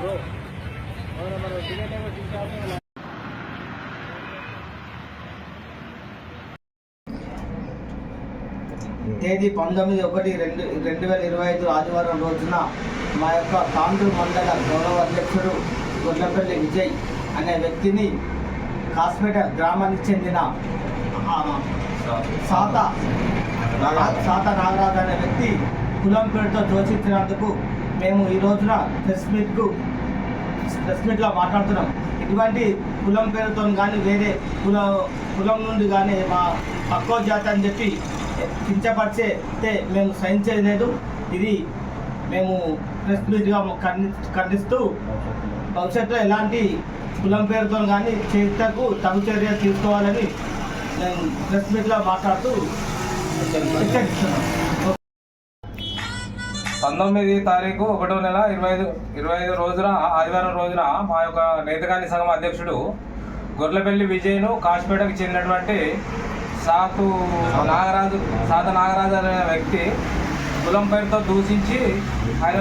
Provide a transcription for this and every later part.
Bro అవునా ticket ఏమో తేదీ పంతొమ్మిది ఒకటి రెండు రెండు వేల ఇరవై ఐదు ఆదివారం రోజున మా యొక్క తాండ్రు మండల గౌరవ అధ్యక్షుడు గొడ్లపల్లి విజయ్ అనే వ్యక్తిని కాస్పేట గ్రామానికి చెందిన సాత సాత నాగరాజు అనే వ్యక్తి కులం పేరుతో దోషించినందుకు మేము ఈ రోజున ప్రెస్ మీట్కు ప్రెస్ మీట్లో మాట్లాడుతున్నాం. ఇటువంటి కులం పేరుతో కానీ వేరే కుల కులం నుండి కానీ మా తక్కువ జాతి అని చెప్పి కించపరిచే మేము సైన్ చేయలేదు. ఇది మేము ప్రెస్ మీట్గా ఖండిస్తూ భవిష్యత్తులో ఎలాంటి కులం పేరుతో కానీ చరిత్రకు తగు చర్య తీసుకోవాలని నేను ప్రెస్ మీట్లో మాట్లాడుతూ హెచ్చరిస్తున్నాను పంతొమ్మిది తారీఖు ఒకటో నెల ఇరవై ఐదు ఇరవై ఐదు రోజున ఆదివారం రోజున మా యొక్క నేతగాని సంఘం అధ్యక్షుడు గొర్రెపల్లి విజయ్ను కాశ్పేటకు చెందినటువంటి సాతు నాగరాజు సాత నాగరాజు అనే వ్యక్తి కులం పేరుతో దూషించి ఆయన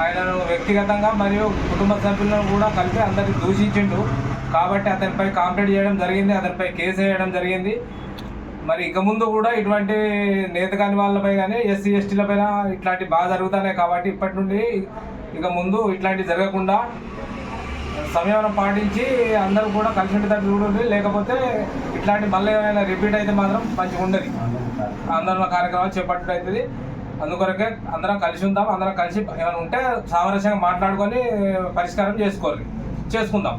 ఆయనను వ్యక్తిగతంగా మరియు కుటుంబ సభ్యులను కూడా కలిపి అందరికి దూషించిండు. కాబట్టి అతనిపై కాంప్లైంట్ చేయడం జరిగింది అతనిపై కేసు వేయడం జరిగింది. మరి ఇక ముందు కూడా ఇటువంటి నేత కాని వాళ్ళపై కానీ ఎస్సీ ఎస్టీలపై ఇట్లాంటి బాగా జరుగుతున్నాయి కాబట్టి ఇప్పటి నుండి ఇక ముందు ఇట్లాంటి జరగకుండా సంయమనం పాటించి అందరూ కూడా కలిసి ఉండేటట్టు చూడండి. లేకపోతే ఇట్లాంటి మళ్ళీ ఏమైనా రిపీట్ అయితే మాత్రం మంచిగా ఉండదు. అందరం కార్యక్రమాలు చేపట్టు అవుతుంది. అందుకొరకే అందరం కలిసి ఉందాం అందరం కలిసి ఏమైనా ఉంటే సామరస్యంగా మాట్లాడుకొని పరిష్కారం చేసుకోవాలి. చేసుకుందాం.